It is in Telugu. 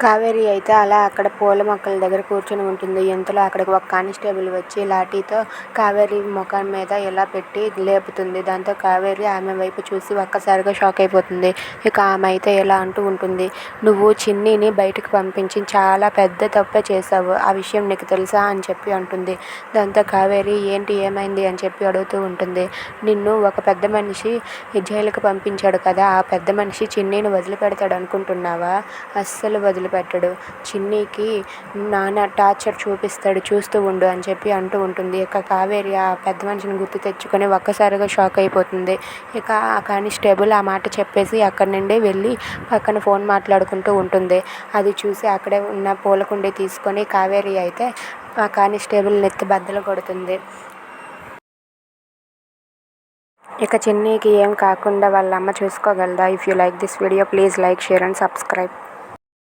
కావేరి అయితే అలా అక్కడ పూల మొక్కల దగ్గర కూర్చొని ఉంటుంది. ఇంతలో అక్కడికి ఒక కానిస్టేబుల్ వచ్చి లాఠీతో కావేరి ముఖం మీద ఇలా పెట్టి లేపుతుంది. దాంతో కావేరి ఆమె వైపు చూసి ఒక్కసారిగా షాక్ అయిపోతుంది. ఇక ఆమె అయితే ఇలా అంటూ ఉంటుంది. నువ్వు చిన్నిని బయటకు పంపించి చాలా పెద్ద తప్పే చేశావు. ఆ విషయం నీకు తెలుసా అని చెప్పి అంటుంది. దాంతో కావేరి ఏంటి ఏమైంది అని చెప్పి అడుగుతూ ఉంటుంది. నిన్ను ఒక పెద్ద మనిషి జైలుకి పంపించాడు కదా ఆ పెద్ద మనిషి చిన్నీని వదిలిపెడతాడు అనుకుంటున్నావా? అస్సలు వదిలిపెట్టడు. చిన్నీకి నాన్న టార్చర్ చూపిస్తాడు చూస్తూ ఉండు అని చెప్పి అంటూ ఉంటుంది. ఇక కావేరి ఆ పెద్ద మనిషిని గుర్తు తెచ్చుకొని ఒక్కసారిగా షాక్ అయిపోతుంది. ఇక ఆ కానిస్టేబుల్ ఆ మాట చెప్పేసి అక్కడి నుండి వెళ్ళి పక్కన ఫోన్ మాట్లాడుకుంటూ ఉంటుంది. అది చూసి అక్కడే ఉన్న పూలకుండి తీసుకొని కావేరి అయితే ఆ కానిస్టేబుల్ నెత్తి బద్దలు కొడుతుంది. ఇక చిన్నీకి ఏం కాకుండా వాళ్ళ అమ్మ చూసుకోగలదా? If you like this video please like share and subscribe